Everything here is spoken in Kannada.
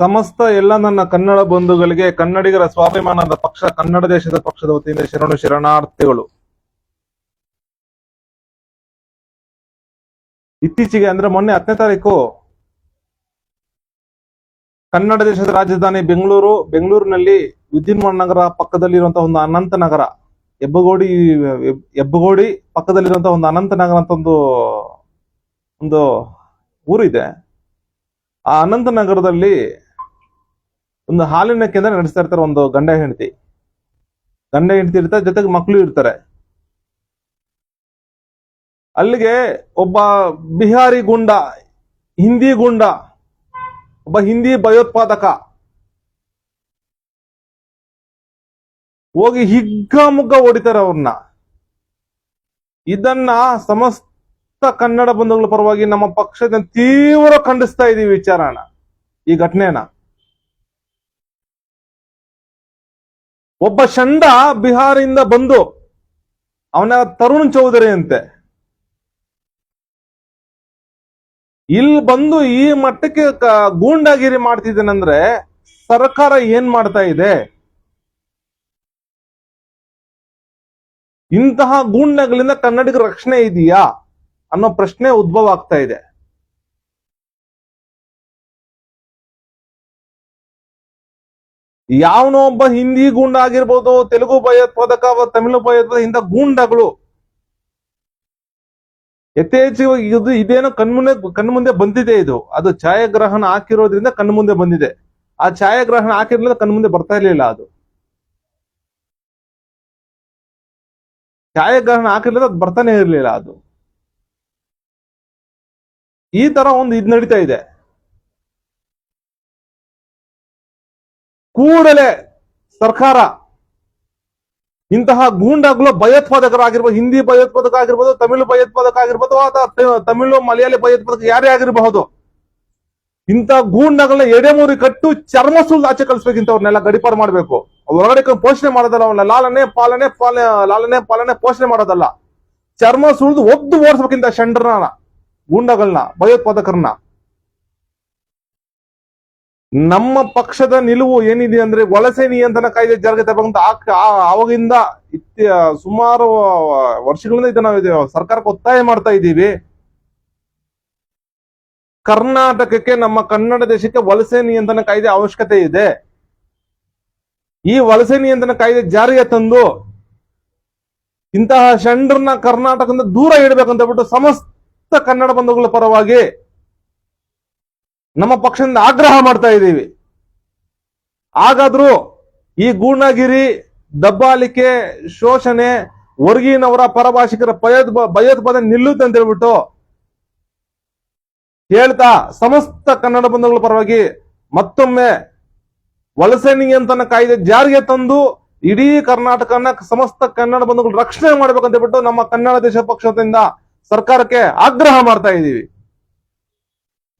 ಸಮಸ್ತ ಎಲ್ಲ ನನ್ನ ಕನ್ನಡ ಬಂಧುಗಳಿಗೆ, ಕನ್ನಡಿಗರ ಸ್ವಾಭಿಮಾನದ ಪಕ್ಷ, ಕನ್ನಡ ದೇಶದ ಪಕ್ಷದ ವತಿಯಿಂದ ಶರಣು ಶರಣಾರ್ಥಿಗಳು. ಇತ್ತೀಚೆಗೆ ಅಂದ್ರೆ ಮೊನ್ನೆ ಹತ್ತನೇ ತಾರೀಕು ಕನ್ನಡ ದೇಶದ ರಾಜಧಾನಿ ಬೆಂಗಳೂರು, ಬೆಂಗಳೂರಿನಲ್ಲಿ ವಿದ್ಯುನ್ಮಾನ ನಗರ ಪಕ್ಕದಲ್ಲಿರುವಂತಹ ಒಂದು ಅನಂತ ನಗರ, ಹೆಬ್ಬಗೋಡಿ ಹೆಬ್ಬಗೋಡಿ ಪಕ್ಕದಲ್ಲಿರುವಂತಹ ಒಂದು ಅನಂತ ನಗರ ಅಂತ ಒಂದು ಒಂದು ಊರಿದೆ. ಆ ಅನಂತ ನಗರದಲ್ಲಿ ಒಂದು ಹಾಲಿನ ಕೇಂದ್ರ ನಡೆಸ್ತಾ ಇರ್ತಾರೆ ಒಂದು ಗಂಡ ಹೆಂಡತಿ. ಗಂಡ ಹೆಂಡತಿ ಇರ್ತಾರೆ, ಜೊತೆಗೆ ಮಕ್ಕಳು ಇರ್ತಾರೆ. ಅಲ್ಲಿಗೆ ಒಬ್ಬ ಬಿಹಾರಿ ಗುಂಡ, ಹಿಂದಿ ಗುಂಡ, ಒಬ್ಬ ಹಿಂದಿ ಭಯೋತ್ಪಾದಕ ಹೋಗಿ ಹಿಗ್ಗಾಮುಗ್ಗ ಹೊಡಿತಾರೆ ಅವ್ರನ್ನ. ಇದನ್ನ ಸಮಸ್ತ ಕನ್ನಡ ಬಂಧುಗಳ ಪರವಾಗಿ ನಮ್ಮ ಪಕ್ಷದ ತೀವ್ರ ಖಂಡಿಸ್ತಾ ಇದೀವಿ ವಿಚಾರಣ ಈ ಘಟನೆನ ಒಬ್ಬ ಶಂಡ ಬಿಹಾರಿಂದ ಬಂದು ಅವನ ತರುಣ್ ಚೌಧರಿ ಅಂತೆ ಇಲ್ಲಿ ಬಂದು ಈ ಮಟ್ಟಕ್ಕೆ ಗೂಂಡಾಗಿರಿ ಮಾಡ್ತಿದ್ದೇನೆಂದ್ರೆ ಸರ್ಕಾರ ಏನ್ ಮಾಡ್ತಾ ಇದೆ? ಇಂತಹ ಗೂಂಡಗಳಿಂದ ಕನ್ನಡಿಗರ ರಕ್ಷಣೆ ಇದೆಯಾ ಅನ್ನೋ ಪ್ರಶ್ನೆ ಉದ್ಭವ ಆಗ್ತಾ ಇದೆ. ಯಾವನೋ ಒಬ್ಬ ಹಿಂದಿ ಗೂಂಡ ಆಗಿರ್ಬೋದು, ತೆಲುಗು ಭಯೋತ್ಪಾದಕ ತಮಿಳು ಭಯೋತ್ಪಾದಕ ಇಂಥ ಗೂಂಡಗಳು. ಯಥೇಚ್ಛವಾಗಿ ಇದು ಇದೇನೋ ಕಣ್ಮುಂದೆ ಕಣ್ಮುಂದೆ ಬಂದಿದೆ ಇದು. ಅದು ಛಾಯಾಗ್ರಹಣ ಹಾಕಿರೋದ್ರಿಂದ ಕಣ್ಮುಂದೆ ಬಂದಿದೆ. ಆ ಛಾಯಾಗ್ರಹಣ ಹಾಕಿರ್ಲಿಲ್ಲ ಕಣ್ಮುಂದೆ ಬರ್ತಾ ಇರ್ಲಿಲ್ಲ ಅದು. ಛಾಯಾಗ್ರಹಣ ಹಾಕಿರ್ಲಿಲ್ಲ ಅದು ಬರ್ತಾನೆ ಇರ್ಲಿಲ್ಲ ಅದು. ಈ ತರ ಒಂದು ಇದು ನಡೀತಾ ಇದೆ. ಕೂಡಲೇ ಸರ್ಕಾರ ಇಂತಹ ಗೂಂಡಾಗಳು ಭಯೋತ್ಪಾದಕರಾಗಿರ್ಬೋದು, ಹಿಂದಿ ಭಯೋತ್ಪಾದಕ ಆಗಿರ್ಬೋದು ತಮಿಳು ಭಯೋತ್ಪಾದಕ ಆಗಿರ್ಬೋದು ಅಥವಾ ತಮಿಳು, ಮಲಯಾಳಿ ಭಯೋತ್ಪಾದಕ ಯಾರೇ ಆಗಿರಬಹುದು, ಇಂಥ ಗೂಂಡಗಳನ್ನ ಎಡೆಮೂರಿ ಕಟ್ಟು ಚರ್ಮ ಸುಲ್ದು ಆಚೆ ಕಳಿಸ್ಬೇಕು ಇಂಥವ್ರನ್ನೆಲ್ಲ ಗಡಿಪಾರು ಮಾಡ್ಬೇಕು ಹೊರಗಡೆ ಪೋಷಣೆ ಮಾಡೋದಲ್ಲ ಅವನ್ನ ಲಾಲನೆ, ಪಾಲನೆ ಪಾಲ ಲಾಲನೆ, ಪಾಲನೆ, ಪೋಷಣೆ ಮಾಡೋದಲ್ಲ. ಚರ್ಮ ಸುಳ್ದು ಒದ್ದು ಓಡಿಸ್ಬೇಕಿಂತ ಶಂಡ್ರನ ಗೂಂಡಗಳನ್ನ ಭಯೋತ್ಪಾದಕರನ್ನ. ನಮ್ಮ ಪಕ್ಷದ ನಿಲುವು ಏನಿದೆ ಅಂದ್ರೆ ವಲಸೆ ನಿಯಂತ್ರಣ ಕಾಯ್ದೆ ಜಾರಿಗೆ ತಗೊಂಡು ಆವಾಗಿಂದ ಸುಮಾರು ವರ್ಷಗಳಿಂದ ಇದನ್ನ ಸರ್ಕಾರಕ್ಕೆ ಒತ್ತಾಯ ಮಾಡ್ತಾ ಇದ್ದೀವಿ. ಕರ್ನಾಟಕಕ್ಕೆ ನಮ್ಮ ಕನ್ನಡ ದೇಶಕ್ಕೆ ವಲಸೆ ನಿಯಂತ್ರಣ ಕಾಯ್ದೆ ಅವಶ್ಯಕತೆ ಇದೆ. ಈ ವಲಸೆ ನಿಯಂತ್ರಣ ಕಾಯ್ದೆ ಜಾರಿಗೆ ತಂದು ಇಂತಹ ಷಂಡ್ರನ್ನ ಕರ್ನಾಟಕದಿಂದ ದೂರ ಇಡಬೇಕಂತ ಬಿಟ್ಟು ಸಮಸ್ತ ಕನ್ನಡ ಬಂಧುಗಳ ಪರವಾಗಿ ನಮ್ಮ ಪಕ್ಷದಿಂದ ಆಗ್ರಹ ಮಾಡ್ತಾ ಇದ್ದೀವಿ. ಹಾಗಾದ್ರೂ ಈ ಗೂಂಡಾಗಿರಿ ದಬ್ಬಾಲಿಕೆ ಶೋಷಣೆ ವರ್ಗೀನವರ ಪರಭಾಷಿಕರ ಭಯೋತ್ ಭಯೋತ್ಪಾದನೆ ನಿಲ್ಲುತ್ತೆ ಅಂತ ಹೇಳ್ಬಿಟ್ಟು ಹೇಳ್ತಾ ಸಮಸ್ತ ಕನ್ನಡ ಬಂಧುಗಳ ಪರವಾಗಿ ಮತ್ತೊಮ್ಮೆ ವಲಸೆ ನಿಯಂತ್ರಣ ಕಾಯ್ದೆ ಜಾರಿಗೆ ತಂದು ಇಡೀ ಕರ್ನಾಟಕನ ಸಮಸ್ತ ಕನ್ನಡ ಬಂಧುಗಳು ರಕ್ಷಣೆ ಮಾಡ್ಬೇಕಂತ ಹೇಳ್ಬಿಟ್ಟು ನಮ್ಮ ಕನ್ನಡ ದೇಶ ಪಕ್ಷದಿಂದ ಸರ್ಕಾರಕ್ಕೆ ಆಗ್ರಹ ಮಾಡ್ತಾ ಇದ್ದೀವಿ.